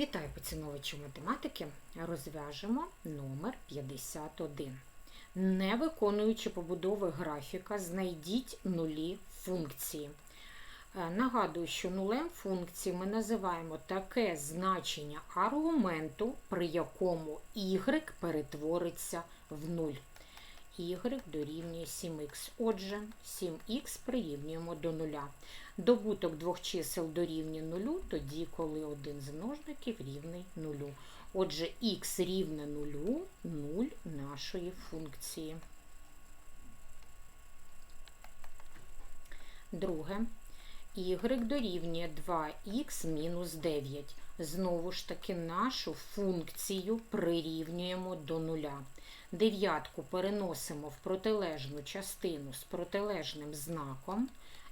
Вітаю поціновувачі математики. Розв'яжемо номер 51. Не виконуючи побудови графіка, знайдіть нулі функції. Е, Нагадую, що нулем функції ми називаємо таке значення аргументу, при якому y перетвориться в 0. Y дорівнює 7х. Отже, 7х прирівнюємо до нуля. Добуток двох чисел дорівнює нулю, тоді, коли один з множників рівний нулю. Отже, х рівне нулю, 0 нашої функції. Друге. Y дорівнює 2х мінус 9. Знову ж таки, нашу функцію прирівнюємо до нуля. Дев'ятку переносимо в протилежну частину з протилежним знаком.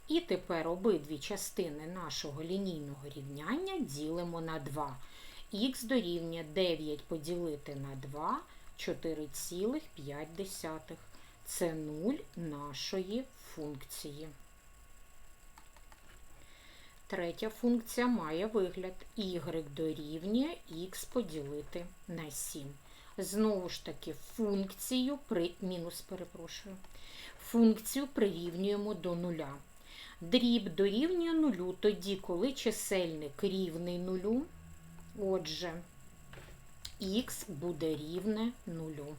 І тепер обидві частини нашого лінійного рівняння ділимо на 2. Х дорівнює 9 поділити на 2 4,5. Це 0 нашої функції. Третя функція має вигляд y дорівнює х поділити на 7. Знову ж таки, функцію при мінус перепрошую. Функцію прирівнюємо до нуля. Дріб дорівнює нулю тоді, коли чисельник рівний нулю. Отже, х буде рівне нулю.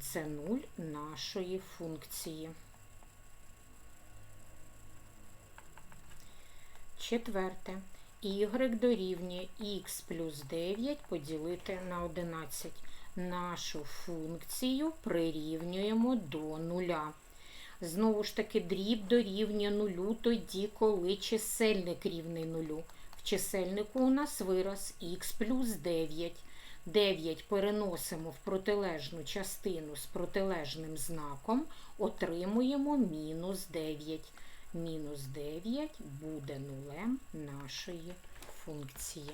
Це нуль нашої функції. Четверте. y дорівнює х плюс 9 поділити на 11. Нашу функцію прирівнюємо до нуля. Знову ж таки, дріб дорівнює нулю тоді, коли чисельник рівний нулю. В чисельнику у нас вираз х плюс 9. 9 переносимо в протилежну частину з протилежним знаком, отримуємо мінус 9. Мінус 9 буде нулем нашої функції.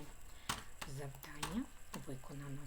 Завдання виконано.